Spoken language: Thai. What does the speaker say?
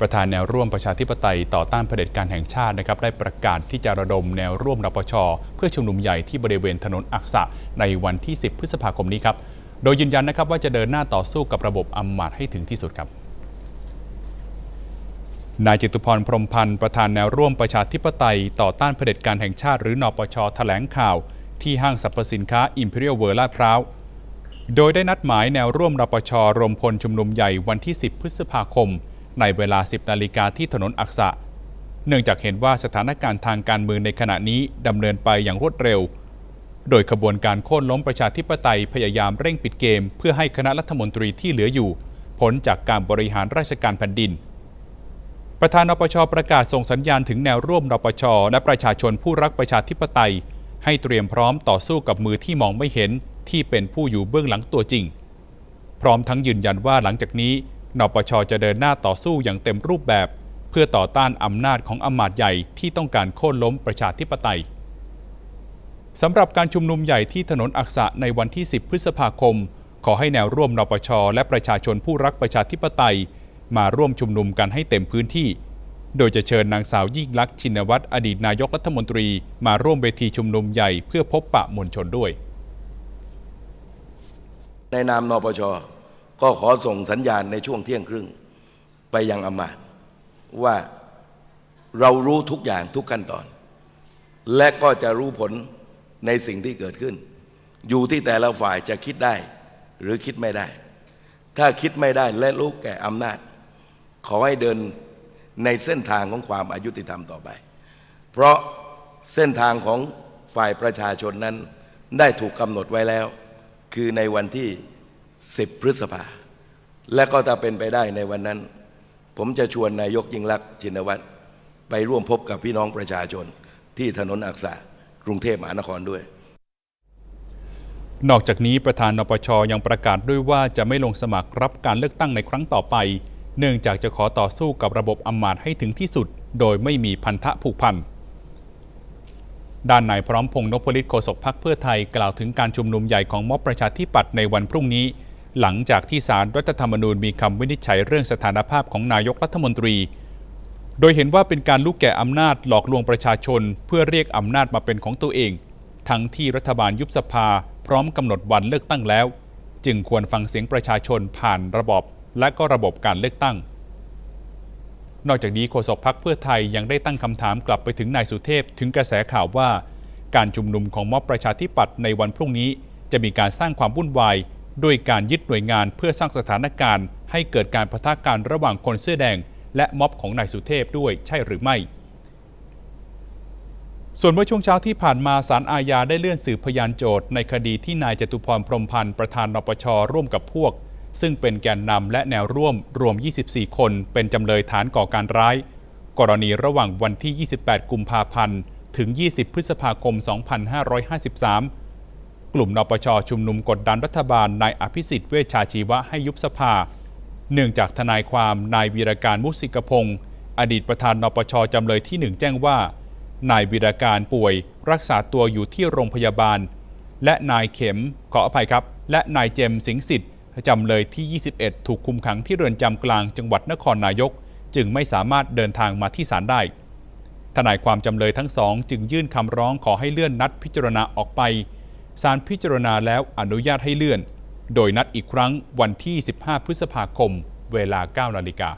ประธานแนวร่วมประชาธิปไตยต่อต้านเผด็จการแห่งชาตินะครับได้ประกาศที่จะระดมแนวร่วมนปช เพื่อชุมนุมใหญ่ที่บริเวณถนนอักษะในวันที่ 10 พฤษภาคมนี้ครับ โดยยืนยันนะครับว่าจะเดินหน้าต่อสู้กับระบบอำมาตย์ให้ถึงที่สุดครับนายจิตุพรพรหมพันธ์ประธานแนวร่วมประชาธิปไตย ต่อต้านเผด็จการแห่งชาติหรือนปชแถลงข่าว ที่ห้างสรรพสินค้า Imperial World ลาดพร้าว โดยได้นัดหมายแนวร่วมรปชรวมพลชุมนุมใหญ่วันที่ 10 พฤษภาคม ในเวลา 10 นาฬิกาที่ถนนอักษะ เนื่องจากเห็นว่าสถานการณ์ทางการเมืองในขณะนี้ดำเนินไปอย่างรวดเร็ว โดยขบวนการโค่นล้มประชาธิปไตยพยายามเร่งปิดเกม เพื่อให้คณะรัฐมนตรีที่เหลืออยู่พ้นจากการบริหารราชการแผ่นดิน ประธานนปชประกาศส่งสัญญาณถึงแนวร่วมนปชและประชาชนผู้รักประชาธิปไตย ให้เตรียมพร้อมต่อสู้กับมือที่มองไม่เห็นที่เป็นผู้อยู่เบื้องหลังตัวจริง พร้อมทั้งยืนยันว่าหลังจากนี้ นปชจะเดินหน้าต่อสู้อย่างเต็มรูปแบบ เพื่อต่อต้านอำนาจของอำมาตย์ใหญ่ที่ต้องการโค่นล้มประชาธิปไตยสำหรับการชุมนุมใหญ่ที่ถนนอักษะในวันที่ 10 พฤษภาคม ขอให้แนวร่วมนปช และประชาชนผู้รักประชาธิปไตย มาร่วมชุมนุมกันให้เต็มพื้นที่ โดยจะเชิญนางสาวยิ่งลักษณ์ชินวัตรอดีตนายกรัฐมนตรี มาร่วมเวทีชุมนุมใหญ่เพื่อพบปะมวลชนด้วย ในนามนปช ก็ขอส่งสัญญาณในช่วงเที่ยงครึ่ง ไปยังอำมาตย์ว่าเรารู้ทุกอย่างทุกขั้นตอน และก็จะรู้ผลในสิ่งที่เกิดขึ้น อยู่ที่แต่ละฝ่ายจะคิดได้หรือคิดไม่ได้ ถ้าคิดไม่ได้และรู้แก่อำนาจ ขอให้เดินในเส้นทางของความอายุติธรรมต่อไป เพราะเส้นทางของฝ่ายประชาชนนั้นได้ถูกกำหนดไว้แล้ว คือในวันที่ 10 พฤษภา และก็ถ้าเป็นไปได้ในวันนั้น ผมจะชวนนายกยิ่งลักษณ์ชินวัตรไปร่วมพบกับพี่น้องประชาชนที่ถนนอักษะกรุงเทพมหานครด้วย นอกจากนี้ประธานนปชยังประกาศด้วยว่าจะไม่ลงสมัครรับการเลือกตั้งในครั้งต่อไป เนื่องจากจะขอต่อสู้กับระบบอำมาตย์ให้ถึงที่สุด โดยไม่มีพันธะผูกพันด้านนายพร้อมพงษ์นพลิตโฆษกพรรคเพื่อไทยกล่าวถึงการชุมนุมใหญ่ของม็อบประชาธิปัตย์ในวันพรุ่งนี้ หลังจากที่ศาลรัฐธรรมนูญมีคำวินิจฉัยเรื่องสถานภาพของนายกรัฐมนตรี โดยเห็นว่าเป็นการลุกแก่อำนาจหลอกลวงประชาชน เพื่อเรียกอำนาจมาเป็นของตัวเอง ทั้งที่รัฐบาลยุบสภา พร้อมกำหนดวันเลือกตั้งแล้ว จึงควรฟังเสียงประชาชนผ่านระบบและก็ระบบการเลือกตั้ง นอกจากนี้โฆษกพักเพื่อไทยยังได้ตั้งคำถามกลับไปถึงนายสุเทพถึงกระแสข่าวว่า การชุมนุมของม็อบประชาธิปัตย์ในวันพรุ่งนี้ จะมีการสร้างความวุ่นวาย ด้วยการยึดหน่วยงานเพื่อสร้างสถานการณ์ ให้เกิดการปะทะกันระหว่างคนเสื้อแดง และม็อบของนายสุเทพด้วยใช่หรือไม่ ส่วนเมื่อช่วงเช้าที่ผ่านมาศาลอาญาได้เลื่อนสืบพยานโจทย์ในคดีที่นายจตุพรพรมพันธ์ประธานนปชร่วมกับพวก ซึ่งเป็นแกนนำและแนวร่วมรวม 24 คน เป็นจำเลยฐานก่อการร้าย กรณีระหว่างวันที่ 28 กุมภาพันธ์ถึง 20 พฤษภาคม 2553 กลุ่มนปชชุมนุมกดดันรัฐบาลนายอภิสิทธิ์เวชชาชีวะให้ยุบสภา เนื่องจากทนายความนายวีรการมุสิกพงศ์อดีตประธานนปชจำเลยที่หนึ่งแจ้งว่า นายวีรการป่วยรักษาตัวอยู่ที่โรงพยาบาล และนายเข็มขออภัยครับ และนายเจมสิงห์สิทธิ์จำเลยที่ 21 ถูกคุมขังที่เรือนจำกลางจังหวัดนครนายก จึงไม่สามารถเดินทางมาที่ศาลได้ ทนายความจำเลยทั้งสอง จึงยื่นคำร้องขอให้เลื่อนนัดพิจารณาออกไป ศาลพิจารณาแล้วอนุญาตให้เลื่อน โดยนัดอีกครั้งวันที่ 15 พฤษภาคม เวลา 9 นาฬิกา